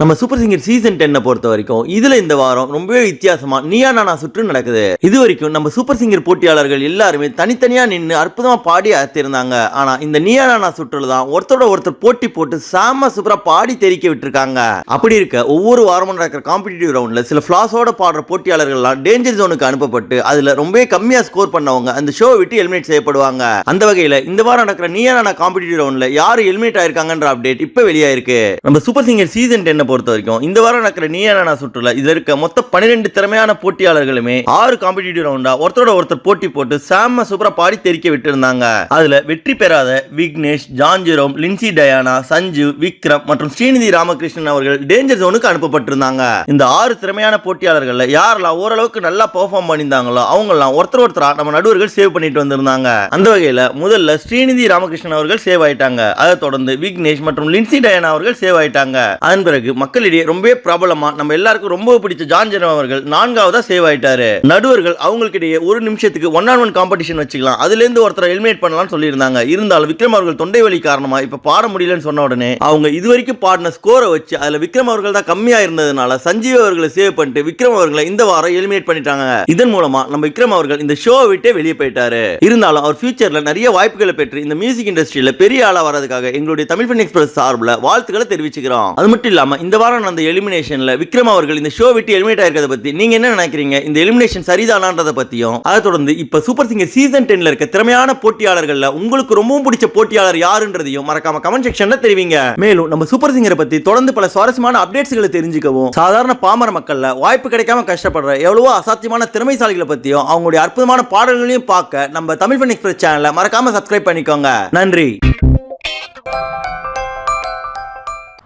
நம்ம super singer season டென்னை பொறுத்த வரைக்கும் இதுல இந்த வாரம் ரொம்பவே வித்தியாசமா நீயா நானா சுற்று நடக்குது. இது வரைக்கும் நம்ம சூப்பர் சிங்கர் போட்டியாளர்கள் எல்லாருமே தனித்தனியா நின்று அற்புதமா பாடி அத்திருந்தாங்க ஆனா இந்த நீயா நானா சுற்றுல தான் ஒருத்தரோட ஒருத்தர் போட்டி போட்டு சாம சூப்பரா பாடி தெரிக்க விட்டுருக்காங்க. அப்படி இருக்க ஒவ்வொரு வாரமும் நடக்கிற காம்படிட்டிவ் ரவுண்ட்ல சில ஃபிளாஸோட பாடுற போட்டியாளர்கள்லாம் டேஞ்சர் ஜோனுக்கு அனுப்பப்பட்டு அதுல ரொம்பவே கம்மியா ஸ்கோர் பண்ணவங்க அந்த ஷோ விட்டு எலிமினேட் செய்யப்படுவாங்க. அந்த வகையில இந்த வாரம் நடக்கிற நீயா நானா காம்படிட்டிவ் ரவுண்ட்ல யாரு எலிமினேட் ஆயிருக்காங்கன்ற அப்டேட் இப்ப வெளியாயிருக்கு. நம்ம சூப்பர் சிங்கர் சீசன் டென்னை பொறுத்த வரைக்கும் இந்த வாரம் நடக்கிற நீயானா சுற்றுலா? சுற்றுல இருக்க மொத்த பன்னிரெண்டு திறமையான போட்டியாளர்களுமே ஆறு காம்படிட்டிவ் ரவுண்டா ஒருத்தரோட ஒருத்தர் போட்டி போட்டு சாம சூப்பரா பாடி தெரிக்க விட்டு இருந்தாங்க அதுல வெற்றி பெறாத Vignesh John Jerome Lincy Diana Sanju Vikram மற்றும் ஸ்ரீநிதி ராமகிருஷ்ணன் அவர்கள் டேஞ்சர் ஜோனுக்கு அனுப்பப்பட்டிருந்தாங்க. இந்த ஆறு திறமையான போட்டியாளர்கள் யாரெல்லாம் ஓரளவுக்கு நல்லா பெர்ஃபார்ம் பண்ணியிருந்தாங்களோ அவங்கெல்லாம் ஒருத்தர் ஒருத்தரா நம்ம நடுவர்கள் சேவ் பண்ணிட்டு வந்திருந்தாங்க. அந்த வகையில முதல்ல ஸ்ரீநிதி ராமகிருஷ்ணன் அவர்கள் சேவ் ஆயிட்டாங்க. அதை தொடர்ந்து விக்னேஷ் மற்றும் லின்சி டயானா அவர்கள் சேவ் ஆயிட்டாங்க. அதன் பிறகு மக்களிடையே ரொம்பவே பிரபலமா நம்ம எல்லாருக்கும் ரொம்ப பிடிச்ச ஜான் அவர்கள் நான்காவதா சேவ் ஆயிட்டாரு. நடுவர்கள் அவங்களுக்கிடையே ஒரு நிமிஷத்துக்கு ஒன் ஆன் ஒன் காம்படிஷன் வச்சுக்கலாம். அதுல இருந்து ஒருத்தரை எலிமினேட் பண்ணலாம்னு சொல்லியிருந்தாங்க. இருந்தாலும் விக்ரம் அவர்கள் தொண்டை வலி காரணமா இப்ப பாட முடியலன்னு சொன்ன உடனே அவங்க இதுவரைக்கும் பாடின ஸ்கோரை வச்சு அதுல விக்ரம் அவர்கள் தான் கம்மியா இருந்ததுனால சஞ்சீவ் அவர்களை சேவ் பண்ணிட்டு விக்ரம் அவர்களை இந்த வாரம் எலிமினேட் பண்ணிட்டாங்க. இதன் மூலமா நம்ம விக்ரம் அவர்கள் இந்த ஷோ விட்டே வெளியே போயிட்டாரு. இருந்தாலும் அவர் ஃபியூச்சர்ல நிறைய வாய்ப்புகளை பெற்று இந்த மியூசிக் இண்டஸ்ட்ரியில பெரிய ஆளா வரதுக்காக எங்களுடைய தமிழ் ஃபன் எக்ஸ்பிரஸ் சார்பில் வாழ்த்துக்களை தெரிவிச்சுக்கிறோம். அது மட்டும் இல்லாம இந்த வாரம் நடந்த எலிமினேஷனில் விக்ரம் அவர்கள் இந்த ஷோ விட்டு எலிமினேட் ஆயிருக்கிறத பற்றி நீங்க என்ன நினைக்கிறீங்க? இந்த எலிமினேஷன் சரிதானான்றத பற்றியும் அதை தொடர்ந்து இப்போ சூப்பர் சிங்கர் சீசன் டென்னில் இருக்க திறமையான போட்டியாளர்களில் உங்களுக்கு ரொம்பவும் பிடிச்ச போட்டியாளர் யாருன்றதையும் மறக்காம கமெண்ட் செக்ஷனில் தெரிவிங்க. மேலும் நம்ம சூப்பர் சிங்கரை பற்றி தொடர்ந்து பல சுவாரஸ்யமான அப்டேட்ஸ்களை தெரிஞ்சுக்கவும் சாதாரண பாமர மக்களில் வாய்ப்பு கிடைக்காம கஷ்டப்படுற எவ்வளவோ அசாத்தியமான திறமைசாலிகளை பற்றியும் அவங்களுடைய அற்புதமான பாடல்களையும் பார்க்க நம்ம தமிழ் ஃபன் எக்ஸ்பிரஸ் சேனலை மறக்காம சப்ஸ்கிரைப் பண்ணிக்கோங்க. நன்றி.